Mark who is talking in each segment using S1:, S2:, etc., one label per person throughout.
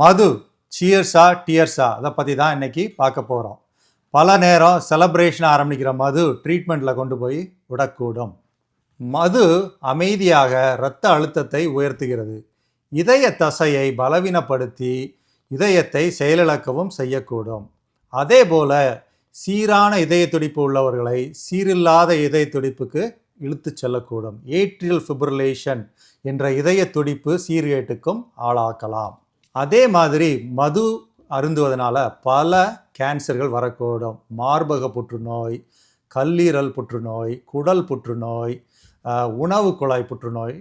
S1: மது சியர்ஸா டியர்ஸா அதை பற்றி தான் இன்னைக்கு பார்க்க போகிறோம் பல நேரம் செலப்ரேஷன் ஆரம்பிக்கிற மது ட்ரீட்மெண்ட்டில் கொண்டு போய் விடக்கூடும். மது அமைதியாக இரத்த அழுத்தத்தை உயர்த்துகிறது. இதய தசையை பலவீனப்படுத்தி இதயத்தை செயலிழக்கவும் செய்யக்கூடும். அதே போல சீரான இதய துடிப்பு உள்ளவர்களை சீரில்லாத இதய துடிப்புக்கு இழுத்துச் செல்லக்கூடும். ஏட்ரியல் ஃபிப்ரிலேஷன் என்ற இதய துடிப்பு சீர்கேட்டுக்கும் ஆளாக்கலாம். அதே மாதிரி மது அருந்துவதனால பல கேன்சர்கள் வரக்கூடும். மார்பக புற்றுநோய் கல்லீரல் புற்றுநோய் குடல் புற்றுநோய் உணவு குழாய் புற்றுநோய்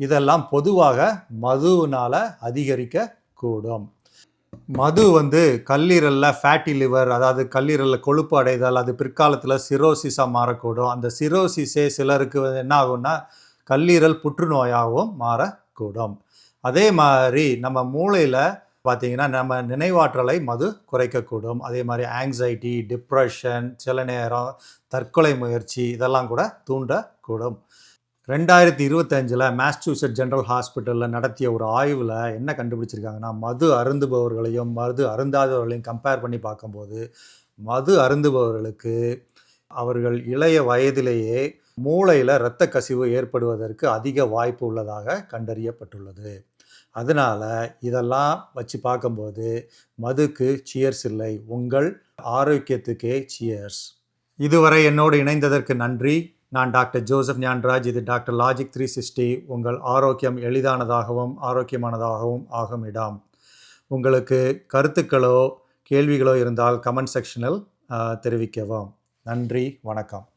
S1: இதெல்லாம் பொதுவாக மதுவினால் அதிகரிக்கக்கூடும். மது வந்து கல்லீரலில் ஃபேட்டி லிவர் அதாவது கல்லீரலில் கொழுப்பு அடைதல் அது பிற்காலத்தில் சிரோசிஸாக மாறக்கூடும். அந்த சிரோசிஸே சிலருக்கு என்ன ஆகும்னா கல்லீரல் புற்றுநோயாகவும் மாற கூடும் அதே மாதிரி நம்ம மூளையில் பார்த்தீங்கன்னா நம்ம நினைவாற்றலை மது குறைக்கக்கூடும். அதே மாதிரி ஆங்ஸைட்டி டிப்ரெஷன் சில நேரம் தற்கொலை முயற்சி இதெல்லாம் கூட தூண்டக்கூடும். ரெண்டாயிரத்தி இருபத்தஞ்சில் மேசச்சூசெட் ஜென்ரல் ஹாஸ்பிட்டலில் நடத்திய ஒரு ஆய்வில் என்ன கண்டுபிடிச்சிருக்காங்கன்னா மது அருந்துபவர்களையும் மது அருந்தாதவர்களையும் கம்பேர் பண்ணி பார்க்கும்போது மது அருந்துபவர்களுக்கு அவர்கள் இளைய வயதிலேயே மூளையில் இரத்த கசிவு ஏற்படுவதற்கு அதிக வாய்ப்பு உள்ளதாக கண்டறியப்பட்டுள்ளது. அதனால் இதெல்லாம் வச்சு பார்க்கும்போது மதுக்கு சியர்ஸ் இல்லை. உங்கள் ஆரோக்கியத்துக்கே சியர்ஸ் இதுவரை என்னோடு இணைந்ததற்கு நன்றி. நான் டாக்டர் ஜோசப் ஞான்ராஜ். இது டாக்டர் லாஜிக் த்ரீ சிக்ஸ்டி உங்கள் ஆரோக்கியம் எளிதானதாகவும் ஆரோக்கியமானதாகவும் ஆகும் இடம். உங்களுக்கு கருத்துக்களோ கேள்விகளோ இருந்தால் கமெண்ட் செக்ஷனில் தெரிவிக்கவும். நன்றி. வணக்கம்.